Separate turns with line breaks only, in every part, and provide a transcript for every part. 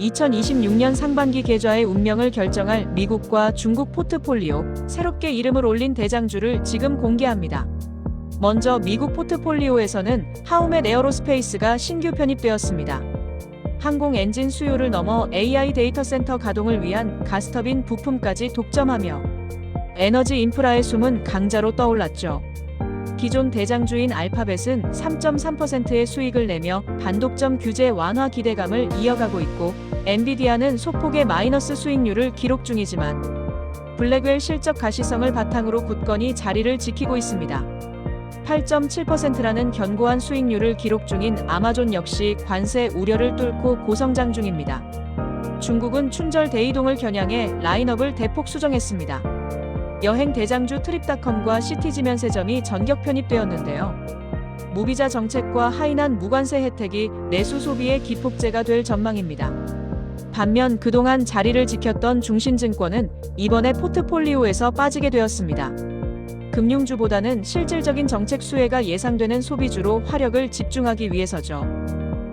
2026년 상반기 계좌의 운명을 결정할 미국과 중국 포트폴리오, 새롭게 이름을 올린 대장주를 지금 공개합니다. 먼저 미국 포트폴리오에서는 하우멧 에어로스페이스가 신규 편입되었습니다. 항공 엔진 수요를 넘어 AI 데이터 센터 가동을 위한 가스터빈 부품까지 독점하며 에너지 인프라의 숨은 강자로 떠올랐죠. 기존 대장주인 알파벳은 3.3%의 수익을 내며 반독점 규제 완화 기대감을 이어가고 있고 엔비디아는 소폭의 마이너스 수익률을 기록 중이지만 블랙웰 실적 가시성을 바탕으로 굳건히 자리를 지키고 있습니다. 8.7%라는 견고한 수익률을 기록 중인 아마존 역시 관세 우려를 뚫고 고성장 중입니다. 중국은 춘절 대이동을 겨냥해 라인업을 대폭 수정했습니다. 여행 대장주 트립닷컴과 시티지 면 세점이 전격 편입되었는데요. 무비자 정책과 하이난 무관세 혜택이 내수 소비의 기폭제가 될 전망입니다. 반면 그동안 자리를 지켰던 중신증권은 이번에 포트폴리오에서 빠지게 되었습니다. 금융주보다는 실질적인 정책 수혜가 예상되는 소비주로 화력을 집중하기 위해서죠.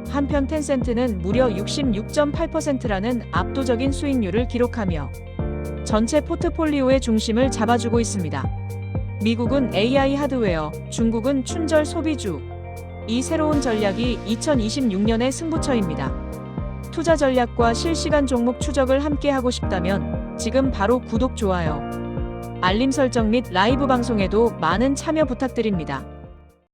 한편 텐센트는 무려 66.8%라는 압도적인 수익률을 기록하며 전체 포트폴리오의 중심을 잡아주고 있습니다. 미국은 AI 하드웨어, 중국은 춘절 소비주. 이 새로운 전략이 2026년의 승부처입니다. 투자 전략과 실시간 종목 추적을 함께 하고 싶다면 지금 바로 구독, 좋아요, 알림 설정 및 라이브 방송에도 많은 참여 부탁드립니다.